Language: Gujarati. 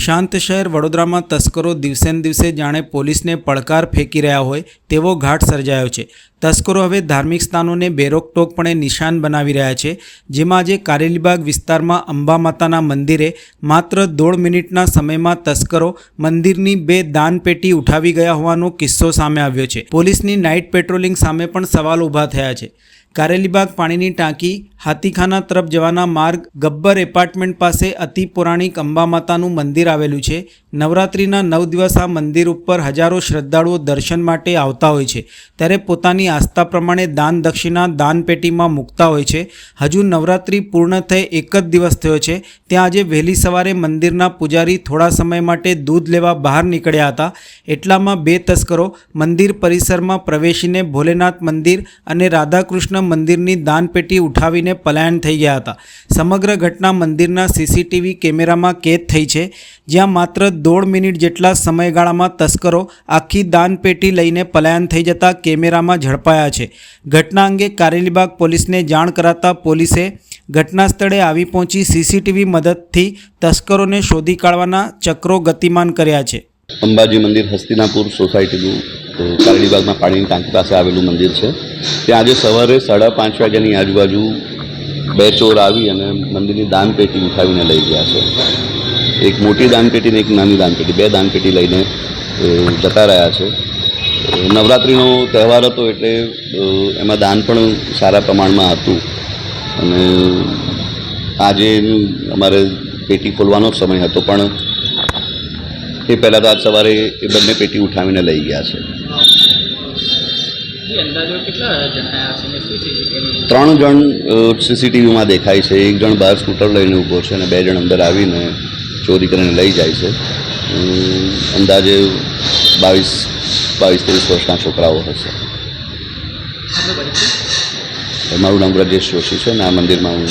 શાંત શહેર વડોદરામાં તસ્કરો દિવસેને દિવસે જાણે પોલીસને પડકાર ફેંકી રહ્યા હોય તેવો ઘાટ સર્જાયો છે. તસ્કરો હવે ધાર્મિક સ્થાનોને બેરોકટોકપણે નિશાન બનાવી રહ્યા છે. જેમાં આજે કારેલીબાગ વિસ્તારમાં અંબા માતાના મંદિરે માત્ર દોઢ મિનિટના સમયમાં તસ્કરો મંદિરની બે દાનપેટી ઉઠાવી ગયા હોવાનો કિસ્સો સામે આવ્યો છે. પોલીસની નાઇટ પેટ્રોલિંગ સામે પણ સવાલ ઊભા થયા છે. કારેલીબાગ પાણીની ટાંકી હાથીખાના તરફ જવાના માર્ગ ગબ્બર એપાર્ટમેન્ટ પાસે અતિ પૌરાણિક અંબા માતાનું મંદિર આવેલું છે. નવરાત્રિના નવ દિવસ આ મંદિર ઉપર હજારો શ્રદ્ધાળુઓ દર્શન માટે આવતા હોય છે. ત્યારે પોતાની આસ્થા પ્રમાણે દાન દક્ષિણા દાનપેટીમાં મૂકતા હોય છે. હજુ નવરાત્રિ પૂર્ણ થઈ એક જ દિવસ થયો છે. ત્યાં આજે વહેલી સવારે મંદિરના પૂજારી થોડા સમય માટે દૂધ લેવા બહાર નીકળ્યા હતા. એટલામાં બે તસ્કરો મંદિર પરિસરમાં પ્રવેશીને ભોલેનાથ મંદિર અને રાધાકૃષ્ણ મંદિરની દાનપેટી ઉઠાવીને પલાયન થઈ ગયા હતા. સમગ્ર ઘટના મંદિરના સીસીટીવી કેમેરામાં કેદ થઈ છે. જ્યાં માત્ર દોઢ મિનિટ જેટલા સમયગાળામાં તસ્કરો આખી દાનપેટી લઈને પલાયન થઈ જતા કેમેરામાં ઝડપાયા છે. ઘટના અંગે કારેલીબાગ પોલીસને જાણ કરાતા પોલીસે ઘટના સ્થળે આવી પહોંચી સીસીટીવી મદદથી તસ્કરોને શોધી કાઢવાના ચક્રો ગતિમાન કર્યા છે. અંબાજી મંદિર હસ્તિનાપુર સોસાયટીનું કારેલીબાગમાં પાણીની ટાંકી પાસે આવેલું મંદિર છે. ત્યાં આજે સવારે સાડા પાંચ વાગ્યાની આજુબાજુ બે ચોર આવી અને મંદિરની દાનપેટી ઉઠાવીને લઈ ગયા છે. એક મોટી દાનપેટી ને એક નાની દાનપેટી બે દાનપેટી લઈને જતા રહ્યા છે. નવરાત્રિનો તહેવાર હતો એટલે એમાં દાન પણ સારા પ્રમાણમાં હતું. અને આજે અમારે પેટી ખોલવાનો જ સમય હતો પણ એ પહેલાં તો આજ સવારે એ બંને પેટી ઉઠાવીને લઈ ગયા છે. ત્રણ જણ સીસીટીવીમાં દેખાય છે. એક જણ બહાર સ્કૂટર લઈને ઊભો છે અને બે જણ અંદર આવીને ચોરી કરીને લઈ જાય છે. અંદાજે બાવીસ બાવીસ ત્રીસ વર્ષના છોકરાઓ હશે મારું નામ બ્રજેશ જોશી છે અને આ મંદિરમાં હું